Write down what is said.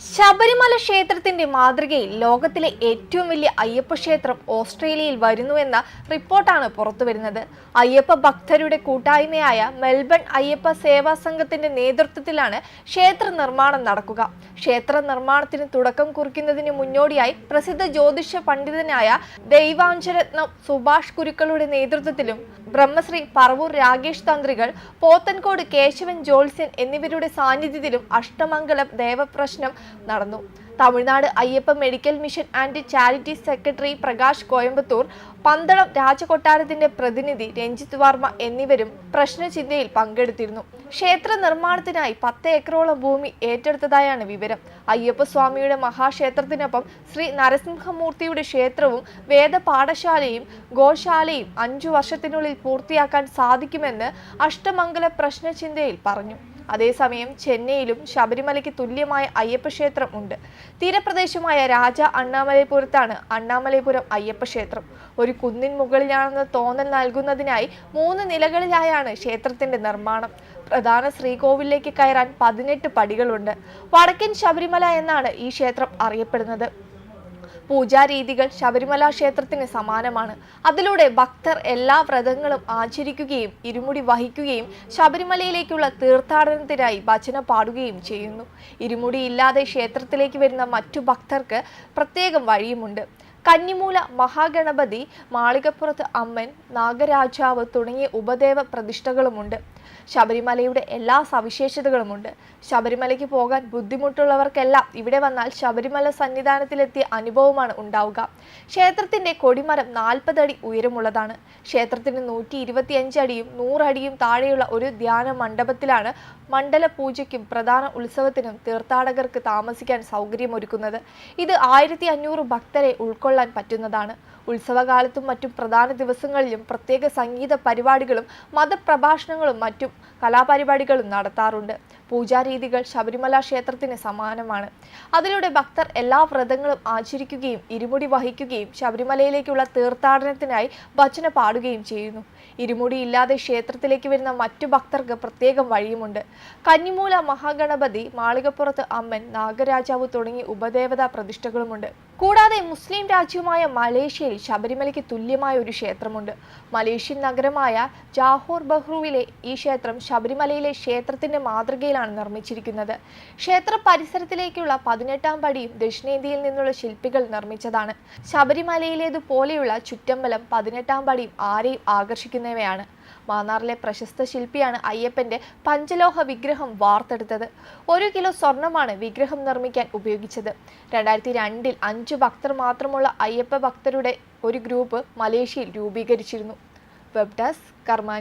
ശബരിമല ക്ഷേത്രത്തിന്റെ മാതൃകയിൽ ലോകത്തിലെ ഏറ്റവും വലിയ അയ്യപ്പ ക്ഷേത്രം ഓസ്ട്രേലിയയിൽ വരുന്നുവെന്ന റിപ്പോർട്ടാണ് പുറത്തുവരുന്നത് അയ്യപ്പ ഭക്തരുടെ കൂട്ടായ്മയായ മെൽബൺ അയ്യപ്പ സേവാ സംഘത്തിന്റെ നേതൃത്വത്തിലാണ് ക്ഷേത്ര നിർമ്മാണം നടക്കുക. ക്ഷേത്ര നിർമ്മാണത്തിന് തുടക്കം കുറിക്കുന്നതിന് മുന്നോടിയായി പ്രസിദ്ധ ജ്യോതിഷ പണ്ഡിതനായ ദൈവാഞ്ചരത്നം സുഭാഷ് കുരുക്കളുടെ നേതൃത്വത്തിലും ബ്രഹ്മശ്രീ പറവൂർ രാഗേഷ് തന്ത്രികൾ പോത്തൻകോട് കേശവൻ ജോൾസ്യൻ എന്നിവരുടെ സാന്നിധ്യത്തിലും അഷ്ടമംഗലം ദേവപ്രശ്നം നടന്നു. Tamil Nadu Ayyappa medical mission and charity secretary Prakash Coimbatore Pandalam രാജകൊട്ടാരത്തിന്റെ പ്രതിനിധി രഞ്ജിത്ത് വർമ്മ എന്നിവരും പ്രശ്നചിന്തയിൽ പങ്കെടുത്തിരുന്നു. ക്ഷേത്ര നിർമ്മാണത്തിനായി പത്ത് ഏക്കറോളം ഭൂമി ഏറ്റെടുത്തതായാണ് വിവരം. അയ്യപ്പ സ്വാമിയുടെ മഹാക്ഷേത്രത്തിനൊപ്പം ശ്രീ നരസിംഹമൂർത്തിയുടെ ക്ഷേത്രവും വേദപാഠശാലയും ഗോശാലയും അഞ്ചു വർഷത്തിനുള്ളിൽ പൂർത്തിയാക്കാൻ സാധിക്കുമെന്ന് അഷ്ടമംഗല പ്രശ്നചിന്തയിൽ പറഞ്ഞു. അതേസമയം ചെന്നൈയിലും ശബരിമലയ്ക്ക് തുല്യമായ അയ്യപ്പക്ഷേത്രം ഉണ്ട്. തീരപ്രദേശമായ രാജ അണ്ണാമലൈപുരത്താണ് അണ്ണാമലൈപുരം അയ്യപ്പ ക്ഷേത്രം ഒരു കുന്നിൻ മുകളിലാണെന്ന് തോന്നൽ നൽകുന്നതിനായി മൂന്ന് നിലകളിലായാണ് ക്ഷേത്രത്തിന്റെ നിർമ്മാണം. പ്രധാന ശ്രീകോവിലേക്ക് കയറാൻ പതിനെട്ട് പടികളുണ്ട്. വടക്കൻ ശബരിമല എന്നാണ് ഈ ക്ഷേത്രം അറിയപ്പെടുന്നത്. പൂജാരീതികൾ ശബരിമല ക്ഷേത്രത്തിന് സമാനമാണ്. അതിലൂടെ ഭക്തർ എല്ലാ വ്രതങ്ങളും ആചരിക്കുകയും ഇരുമുടി വഹിക്കുകയും ശബരിമലയിലേക്കുള്ള തീർത്ഥാടനത്തിനായി ഭജന പാടുകയും ചെയ്യുന്നു. ഇരുമുടി ഇല്ലാതെ ക്ഷേത്രത്തിലേക്ക് വരുന്ന മറ്റു ഭക്തർക്ക് പ്രത്യേകം വഴിയുമുണ്ട്. കന്നിമൂല മഹാഗണപതി മാളികപ്പുറത്ത് അമ്മൻ നാഗരാജാവ് തുടങ്ങിയ ഉപദേവ പ്രതിഷ്ഠകളുമുണ്ട്. ശബരിമലയുടെ എല്ലാ സവിശേഷതകളുമുണ്ട്. ശബരിമലയ്ക്ക് പോകാൻ ബുദ്ധിമുട്ടുള്ളവർക്കെല്ലാം ഇവിടെ വന്നാൽ ശബരിമല സന്നിധാനത്തിലെത്തിയ അനുഭവമാണ് ഉണ്ടാവുക. ക്ഷേത്രത്തിന്റെ കൊടിമരം നാൽപ്പതടി ഉയരമുള്ളതാണ്. ക്ഷേത്രത്തിന് നൂറ്റി ഇരുപത്തിയഞ്ച് അടിയും നൂറടിയും താഴെയുള്ള ഒരു ധ്യാന മണ്ഡപത്തിലാണ് മണ്ഡല പൂജയ്ക്കും പ്രധാന ഉത്സവത്തിനും തീർത്ഥാടകർക്ക് താമസിക്കാൻ സൗകര്യമൊരുക്കുന്നത്. ഇത് ആയിരത്തി അഞ്ഞൂറ് ഭക്തരെ ഉൾക്കൊള്ളാൻ പറ്റുന്നതാണ്. ഉത്സവകാലത്തും മറ്റും പ്രധാന ദിവസങ്ങളിലും പ്രത്യേക സംഗീത പരിപാടികളും മതപ്രഭാഷണങ്ങളും മറ്റും കലാപരിപാടികളും നടത്താറുണ്ട്. പൂജാരീതികൾ ശബരിമല ക്ഷേത്രത്തിന് സമാനമാണ്. അതിലൂടെ ഭക്തർ എല്ലാ വ്രതങ്ങളും ആചരിക്കുകയും ഇരുമുടി വഹിക്കുകയും ശബരിമലയിലേക്കുള്ള തീർത്ഥാടനത്തിനായി ഭജന പാടുകയും ചെയ്യുന്നു. ഇരുമുടി ഇല്ലാതെ ക്ഷേത്രത്തിലേക്ക് വരുന്ന മറ്റു ഭക്തർക്ക് പ്രത്യേകം വഴിയുമുണ്ട്. കന്നിമൂല മഹാഗണപതി മാളികപ്പുറത്ത് അമ്മൻ നാഗരാജാവ് തുടങ്ങിയ ഉപദേവതാ പ്രതിഷ്ഠകളുമുണ്ട്. കൂടാതെ മുസ്ലിം രാജ്യമായ മലേഷ്യയിൽ ശബരിമലയ്ക്ക് തുല്യമായ ഒരു ക്ഷേത്രമുണ്ട്. മലേഷ്യൻ നഗരമായ ജാഹോർ ബഹ്റുവിലെ ഈ ക്ഷേത്രം ശബരിമലയിലെ ക്ഷേത്രത്തിന്റെ മാതൃകയിലാണ് നിർമ്മിച്ചിരിക്കുന്നത്. ക്ഷേത്ര പരിസരത്തിലേക്കുള്ള പതിനെട്ടാം പടിയും ദക്ഷിണേന്ത്യയിൽ നിന്നുള്ള ശില്പികൾ നിർമ്മിച്ചതാണ്. ശബരിമലയിലേതുപോലെയുള്ള ചുറ്റമ്പലം പതിനെട്ടാം പടിയും ആരെയും ആകർഷിക്കുന്നവയാണ്. മാന്നാറിലെ പ്രശസ്ത ശില്പിയാണ് അയ്യപ്പന്റെ പഞ്ചലോഹ വിഗ്രഹം വാർത്തെടുത്തത്. ഒരു കിലോ സ്വർണമാണ് വിഗ്രഹം നിർമ്മിക്കാൻ ഉപയോഗിച്ചത്. രണ്ടായിരത്തി രണ്ടിൽ അഞ്ചു ഭക്തർ മാത്രമുള്ള അയ്യപ്പ ഭക്തരുടെ ഒരു ഗ്രൂപ്പ് മലേഷ്യയിൽ രൂപീകരിച്ചിരുന്നു. വെബ് ഡെസ്ക് കർമ്മ